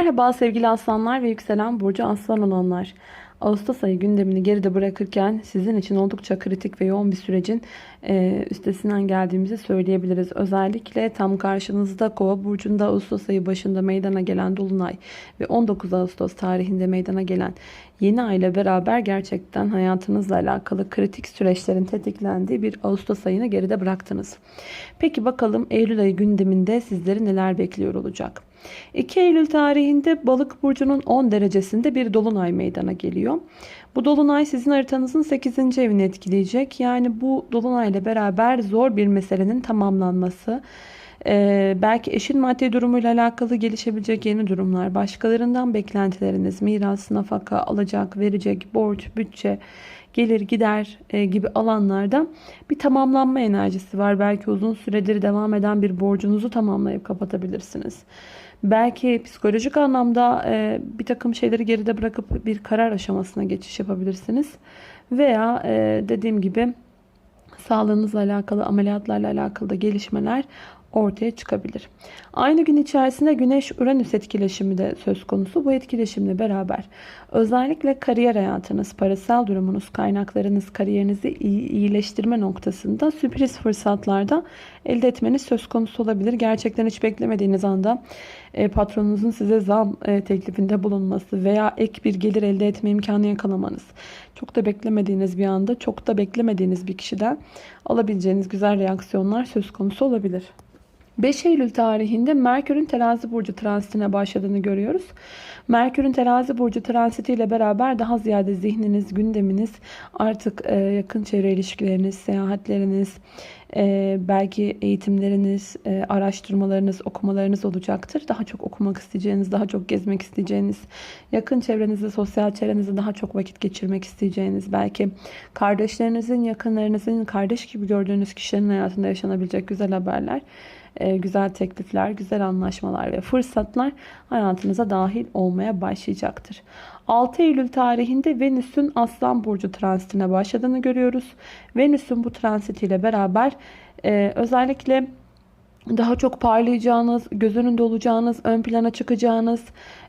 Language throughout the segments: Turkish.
Merhaba sevgili aslanlar ve yükselen burcu aslan olanlar. Ağustos ayı gündemini geride bırakırken sizin için oldukça kritik ve yoğun bir sürecin e, üstesinden geldiğimizi söyleyebiliriz. Özellikle tam karşınızda Kova burcunda Ağustos ayı başında meydana gelen dolunay ve 19 Ağustos tarihinde meydana gelen yeni ay ile beraber gerçekten hayatınızla alakalı kritik süreçlerin tetiklendiği bir Ağustos ayını geride bıraktınız. Peki bakalım Eylül ayı gündeminde sizleri neler bekliyor olacak? 2 Eylül tarihinde Balık burcunun 10 derecesinde bir dolunay meydana geliyor. Bu dolunay sizin haritanızın 8. evini etkileyecek. Yani bu dolunay ile beraber zor bir meselenin tamamlanması, ee, belki eşin maddi durumuyla alakalı gelişebilecek yeni durumlar, başkalarından beklentileriniz, miras, nafaka, alacak, verecek, borç, bütçe, gelir, gider e, gibi alanlarda bir tamamlanma enerjisi var. Belki uzun süredir devam eden bir borcunuzu tamamlayıp kapatabilirsiniz. Belki psikolojik anlamda e, bir takım şeyleri geride bırakıp bir karar aşamasına geçiş yapabilirsiniz. Veya e, dediğim gibi sağlığınızla alakalı, ameliyatlarla alakalı da gelişmeler ortaya çıkabilir. Aynı gün içerisinde Güneş-Uranüs etkileşimi de söz konusu. Bu etkileşimle beraber özellikle kariyer hayatınız, parasal durumunuz, kaynaklarınız, kariyerinizi iyileştirme noktasında sürpriz fırsatlarda elde etmeniz söz konusu olabilir. Gerçekten hiç beklemediğiniz anda e, patronunuzun size zam e, teklifinde bulunması veya ek bir gelir elde etme imkanı yakalamanız. Çok da beklemediğiniz bir anda, çok da beklemediğiniz bir kişiden alabileceğiniz güzel reaksiyonlar söz konusu olabilir. 5 Eylül tarihinde Merkür'ün terazi burcu transitine başladığını görüyoruz. Merkür'ün terazi burcu transitiyle beraber daha ziyade zihniniz, gündeminiz, artık e, yakın çevre ilişkileriniz, seyahatleriniz, e, belki eğitimleriniz, e, araştırmalarınız, okumalarınız olacaktır. Daha çok okumak isteyeceğiniz, daha çok gezmek isteyeceğiniz, yakın çevrenizde, sosyal çevrenizde daha çok vakit geçirmek isteyeceğiniz, belki kardeşlerinizin, yakınlarınızın, kardeş gibi gördüğünüz kişilerin hayatında yaşanabilecek güzel haberler güzel teklifler, güzel anlaşmalar ve fırsatlar hayatınıza dahil olmaya başlayacaktır. 6 Eylül tarihinde Venüs'ün Aslan Burcu transitine başladığını görüyoruz. Venüs'ün bu transitiyle beraber e, özellikle daha çok parlayacağınız, göz önünde olacağınız, ön plana çıkacağınız,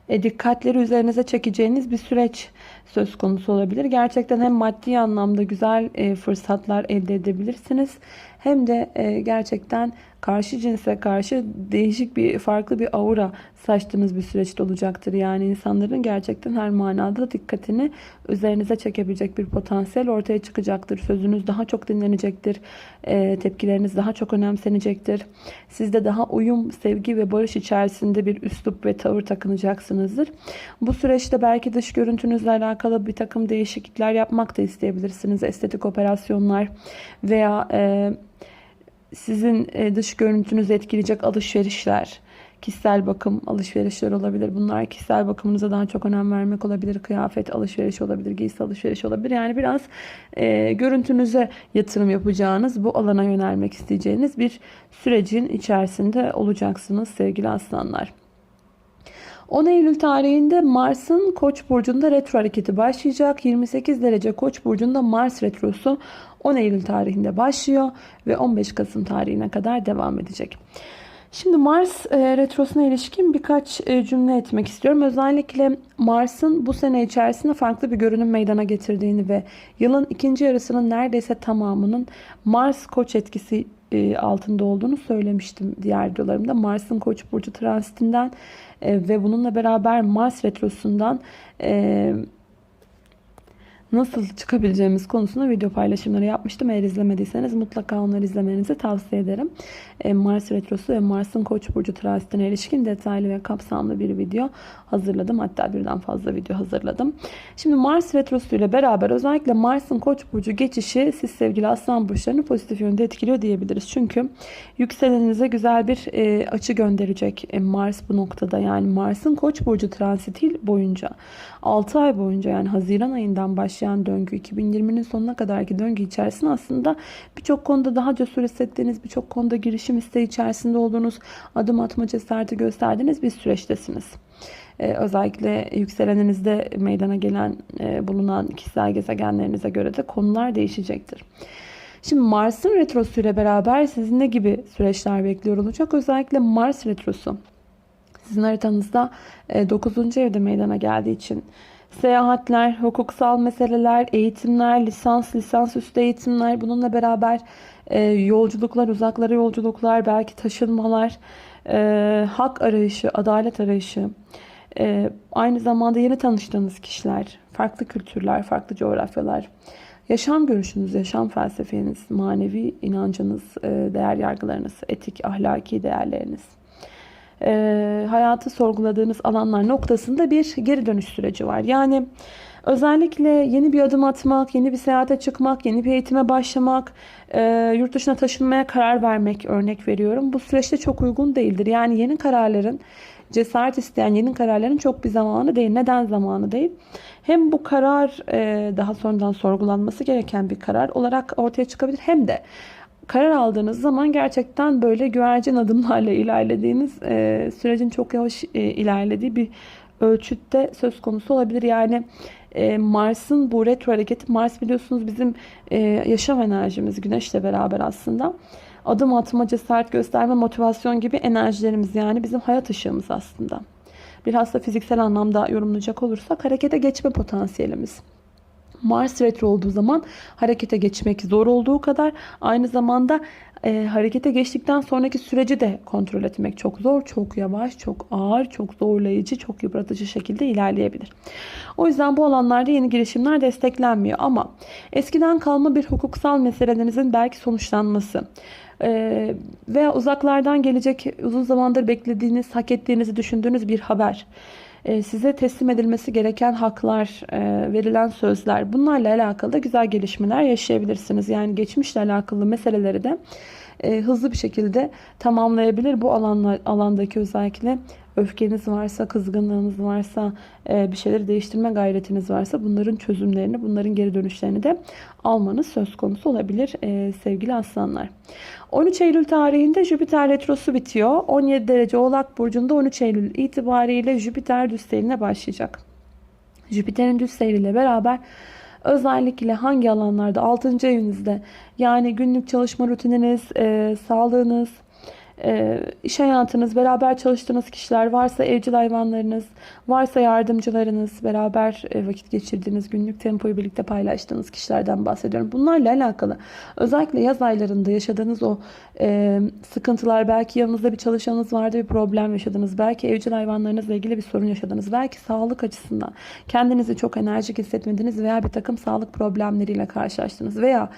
e, dikkatleri üzerinize çekeceğiniz bir süreç söz konusu olabilir. Gerçekten hem maddi anlamda güzel e, fırsatlar elde edebilirsiniz hem de e, gerçekten karşı cinse karşı değişik bir farklı bir aura saçtığınız bir süreçte olacaktır. Yani insanların gerçekten her manada dikkatini üzerinize çekebilecek bir potansiyel ortaya çıkacaktır. Sözünüz daha çok dinlenecektir. E, tepkileriniz daha çok önemsenecektir. Sizde daha uyum, sevgi ve barış içerisinde bir üslup ve tavır takınacaksınızdır. Bu süreçte belki dış görüntünüzle alakalı bir takım değişiklikler yapmak da isteyebilirsiniz. Estetik operasyonlar veya e, sizin e, dış görüntünüzü etkileyecek alışverişler, kişisel bakım alışverişler olabilir. Bunlar kişisel bakımınıza daha çok önem vermek olabilir. Kıyafet alışveriş olabilir, giysi alışveriş olabilir. Yani biraz e, görüntünüze yatırım yapacağınız, bu alana yönelmek isteyeceğiniz bir sürecin içerisinde olacaksınız sevgili aslanlar. 10 Eylül tarihinde Mars'ın Koç burcunda retro hareketi başlayacak. 28 derece Koç burcunda Mars retrosu 10 Eylül tarihinde başlıyor ve 15 Kasım tarihine kadar devam edecek. Şimdi Mars e, retrosuna ilişkin birkaç e, cümle etmek istiyorum. Özellikle Mars'ın bu sene içerisinde farklı bir görünüm meydana getirdiğini ve yılın ikinci yarısının neredeyse tamamının Mars koç etkisi e, altında olduğunu söylemiştim diğer videolarımda. Mars'ın koç burcu transitinden e, ve bununla beraber Mars retrosundan e, nasıl çıkabileceğimiz konusunda video paylaşımları yapmıştım. Eğer izlemediyseniz mutlaka onları izlemenizi tavsiye ederim. E, Mars Retrosu ve Mars'ın Koç burcu transitine ilişkin detaylı ve kapsamlı bir video hazırladım. Hatta birden fazla video hazırladım. Şimdi Mars Retrosu ile beraber özellikle Mars'ın Koç burcu geçişi siz sevgili Aslan burçlarını pozitif yönde etkiliyor diyebiliriz. Çünkü yükseleninize güzel bir e, açı gönderecek e, Mars bu noktada. Yani Mars'ın Koç burcu transiti boyunca 6 ay boyunca yani Haziran ayından başlayan döngü 2020'nin sonuna kadarki döngü içerisinde aslında birçok konuda daha cesur hissettiğiniz, birçok konuda girişim isteği içerisinde olduğunuz, adım atma cesareti gösterdiğiniz bir süreçtesiniz. Ee, özellikle yükselenenizde meydana gelen e, bulunan kişisel gezegenlerinize göre de konular değişecektir. Şimdi Mars'ın retrosu ile beraber sizin ne gibi süreçler bekliyor olacak? Özellikle Mars retrosu Sizin haritanızda 9. evde meydana geldiği için seyahatler, hukuksal meseleler, eğitimler, lisans, lisans üstü eğitimler, bununla beraber e, yolculuklar, uzaklara yolculuklar, belki taşınmalar, e, hak arayışı, adalet arayışı, e, aynı zamanda yeni tanıştığınız kişiler, farklı kültürler, farklı coğrafyalar, yaşam görüşünüz, yaşam felsefeniz, manevi inancınız, e, değer yargılarınız, etik, ahlaki değerleriniz e, hayatı sorguladığınız alanlar noktasında bir geri dönüş süreci var. Yani özellikle yeni bir adım atmak, yeni bir seyahate çıkmak, yeni bir eğitime başlamak, e, yurt dışına taşınmaya karar vermek örnek veriyorum. Bu süreçte çok uygun değildir. Yani yeni kararların cesaret isteyen yeni kararların çok bir zamanı değil. Neden zamanı değil? Hem bu karar e, daha sonradan sorgulanması gereken bir karar olarak ortaya çıkabilir hem de karar aldığınız zaman gerçekten böyle güvercin adımlarla ilerlediğiniz e, sürecin çok yavaş e, ilerlediği bir ölçütte söz konusu olabilir. Yani e, Mars'ın bu retro hareketi, Mars biliyorsunuz bizim e, yaşam enerjimiz Güneş'le beraber aslında. Adım atma, cesaret gösterme, motivasyon gibi enerjilerimiz yani bizim hayat ışığımız aslında. Bilhassa fiziksel anlamda yorumlayacak olursak harekete geçme potansiyelimiz. Mars retro olduğu zaman harekete geçmek zor olduğu kadar aynı zamanda e, harekete geçtikten sonraki süreci de kontrol etmek çok zor, çok yavaş, çok ağır, çok zorlayıcı, çok yıpratıcı şekilde ilerleyebilir. O yüzden bu alanlarda yeni girişimler desteklenmiyor ama eskiden kalma bir hukuksal meselelerinizin belki sonuçlanması, ee, veya uzaklardan gelecek uzun zamandır beklediğiniz, hak ettiğinizi düşündüğünüz bir haber e, size teslim edilmesi gereken haklar, e, verilen sözler bunlarla alakalı da güzel gelişmeler yaşayabilirsiniz. Yani geçmişle alakalı meseleleri de e, hızlı bir şekilde tamamlayabilir. Bu alanlar, alandaki özellikle öfkeniz varsa, kızgınlığınız varsa, bir şeyleri değiştirme gayretiniz varsa bunların çözümlerini, bunların geri dönüşlerini de almanız söz konusu olabilir sevgili aslanlar. 13 Eylül tarihinde Jüpiter retrosu bitiyor. 17 derece Oğlak Burcu'nda 13 Eylül itibariyle Jüpiter düz seyrine başlayacak. Jüpiter'in düz seyriyle beraber özellikle hangi alanlarda 6. evinizde yani günlük çalışma rutininiz, e, sağlığınız, e, iş hayatınız, beraber çalıştığınız kişiler, varsa evcil hayvanlarınız, varsa yardımcılarınız, beraber e, vakit geçirdiğiniz, günlük tempoyu birlikte paylaştığınız kişilerden bahsediyorum. Bunlarla alakalı özellikle yaz aylarında yaşadığınız o e, sıkıntılar, belki yanınızda bir çalışanınız vardı bir problem yaşadınız, belki evcil hayvanlarınızla ilgili bir sorun yaşadınız, belki sağlık açısından kendinizi çok enerjik hissetmediniz veya bir takım sağlık problemleriyle karşılaştınız veya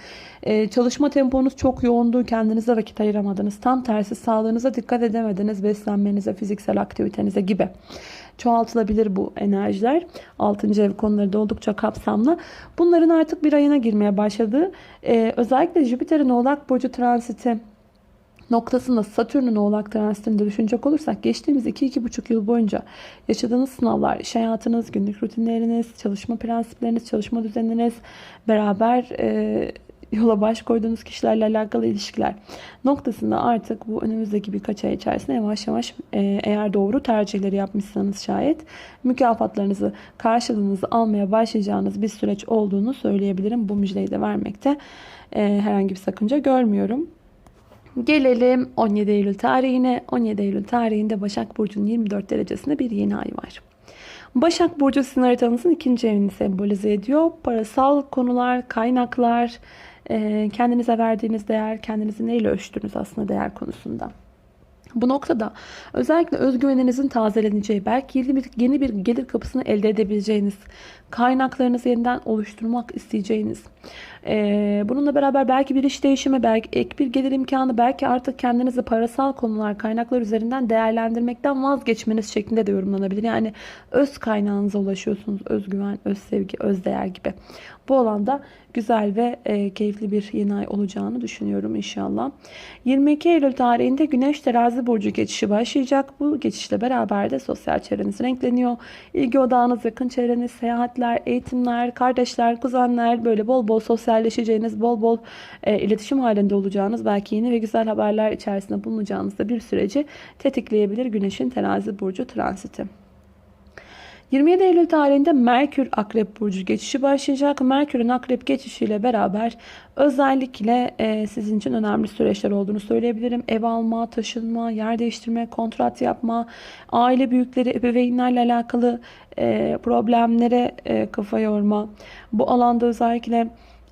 e, çalışma temponuz çok yoğundu, kendinize vakit ayıramadınız. Tam tersi sağlığınıza dikkat edemediniz, beslenmenize, fiziksel aktivitenize gibi. Çoğaltılabilir bu enerjiler. 6. ev konuları da oldukça kapsamlı. Bunların artık bir ayına girmeye başladığı, e, özellikle Jüpiter'in Oğlak Burcu transiti noktasında Satürn'ün oğlak transitini de düşünecek olursak geçtiğimiz 2-2,5 yıl boyunca yaşadığınız sınavlar, iş hayatınız, günlük rutinleriniz, çalışma prensipleriniz, çalışma düzeniniz, beraber e, yola baş koyduğunuz kişilerle alakalı ilişkiler noktasında artık bu önümüzdeki birkaç ay içerisinde yavaş yavaş e, eğer doğru tercihleri yapmışsanız şayet mükafatlarınızı karşılığınızı almaya başlayacağınız bir süreç olduğunu söyleyebilirim. Bu müjdeyi de vermekte e, herhangi bir sakınca görmüyorum. Gelelim 17 Eylül tarihine. 17 Eylül tarihinde Başak Burcu'nun 24 derecesinde bir yeni ay var. Başak Burcu sizin haritanızın ikinci evini sembolize ediyor. Parasal konular, kaynaklar, kendinize verdiğiniz değer, kendinizi neyle ölçtüğünüz aslında değer konusunda. Bu noktada özellikle özgüveninizin tazeleneceği, belki yeni bir, yeni bir gelir kapısını elde edebileceğiniz, kaynaklarınızı yeniden oluşturmak isteyeceğiniz, ee, bununla beraber belki bir iş değişimi, belki ek bir gelir imkanı, belki artık kendinizi parasal konular, kaynaklar üzerinden değerlendirmekten vazgeçmeniz şeklinde de yorumlanabilir. Yani öz kaynağınıza ulaşıyorsunuz. Özgüven, öz sevgi, öz değer gibi. Bu alanda güzel ve e, keyifli bir yeni ay olacağını düşünüyorum inşallah. 22 Eylül tarihinde Güneş Terazi Burcu geçişi başlayacak. Bu geçişle beraber de sosyal çevreniz renkleniyor. İlgi odağınız, yakın çevreniz, seyahatler, eğitimler, kardeşler, kuzenler böyle bol bol sosyalleşeceğiniz, bol bol e, iletişim halinde olacağınız, belki yeni ve güzel haberler içerisinde bulunacağınız da bir süreci tetikleyebilir Güneş'in Terazi Burcu transiti. 27 Eylül tarihinde Merkür Akrep Burcu geçişi başlayacak. Merkür'ün Akrep geçişiyle beraber özellikle e, sizin için önemli süreçler olduğunu söyleyebilirim. Ev alma, taşınma, yer değiştirme, kontrat yapma, aile büyükleri, ebeveynlerle alakalı e, problemlere e, kafa yorma. Bu alanda özellikle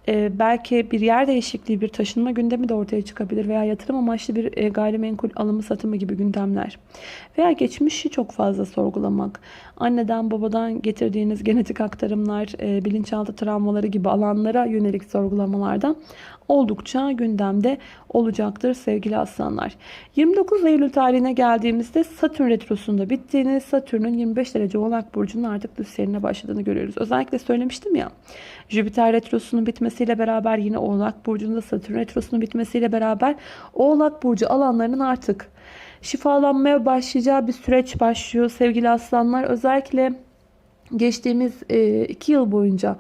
e, belki bir yer değişikliği, bir taşınma gündemi de ortaya çıkabilir veya yatırım amaçlı bir e, gayrimenkul alımı satımı gibi gündemler. Veya geçmişi çok fazla sorgulamak, anneden babadan getirdiğiniz genetik aktarımlar, e, bilinçaltı travmaları gibi alanlara yönelik sorgulamalardan oldukça gündemde olacaktır sevgili aslanlar. 29 Eylül tarihine geldiğimizde Satürn retrosunda bittiğini, Satürn'ün 25 derece Oğlak Burcu'nun artık düz başladığını görüyoruz. Özellikle söylemiştim ya, Jüpiter retrosunun bitmesiyle beraber yine Oğlak Burcu'nda Satürn retrosunun bitmesiyle beraber Oğlak Burcu alanlarının artık şifalanmaya başlayacağı bir süreç başlıyor sevgili aslanlar. Özellikle geçtiğimiz 2 yıl boyunca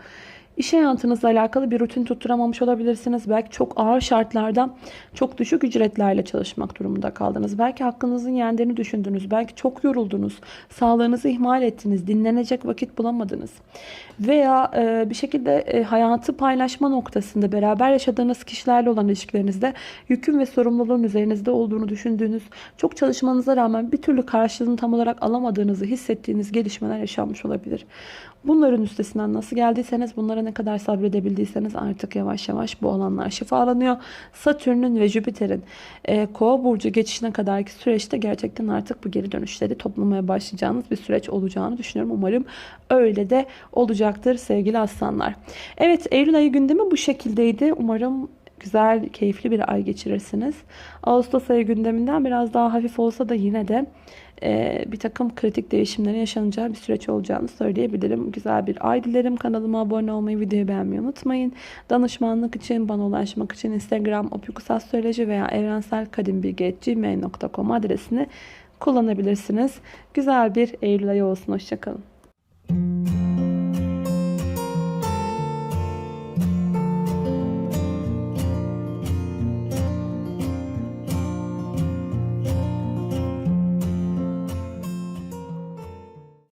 İş hayatınızla alakalı bir rutin tutturamamış olabilirsiniz. Belki çok ağır şartlarda çok düşük ücretlerle çalışmak durumunda kaldınız. Belki hakkınızın yendiğini düşündünüz. Belki çok yoruldunuz. Sağlığınızı ihmal ettiniz. Dinlenecek vakit bulamadınız. Veya e, bir şekilde e, hayatı paylaşma noktasında beraber yaşadığınız kişilerle olan ilişkilerinizde yükün ve sorumluluğun üzerinizde olduğunu düşündüğünüz, çok çalışmanıza rağmen bir türlü karşılığını tam olarak alamadığınızı hissettiğiniz gelişmeler yaşanmış olabilir. Bunların üstesinden nasıl geldiyseniz, bunlara ne kadar sabredebildiyseniz artık yavaş yavaş bu alanlar şifalanıyor. Satürn'ün ve Jüpiter'in e, Kova burcu geçişine kadarki süreçte gerçekten artık bu geri dönüşleri toplamaya başlayacağınız bir süreç olacağını düşünüyorum. Umarım öyle de olacaktır sevgili aslanlar. Evet Eylül ayı gündemi bu şekildeydi. Umarım güzel, keyifli bir ay geçirirsiniz. Ağustos ayı gündeminden biraz daha hafif olsa da yine de e, bir takım kritik değişimlerin yaşanacağı bir süreç olacağını söyleyebilirim. Güzel bir ay dilerim. Kanalıma abone olmayı, videoyu beğenmeyi unutmayın. Danışmanlık için, bana ulaşmak için Instagram opikusastroloji veya evrenselkadimbilgi.gmail.com adresini kullanabilirsiniz. Güzel bir Eylül ayı olsun. Hoşçakalın.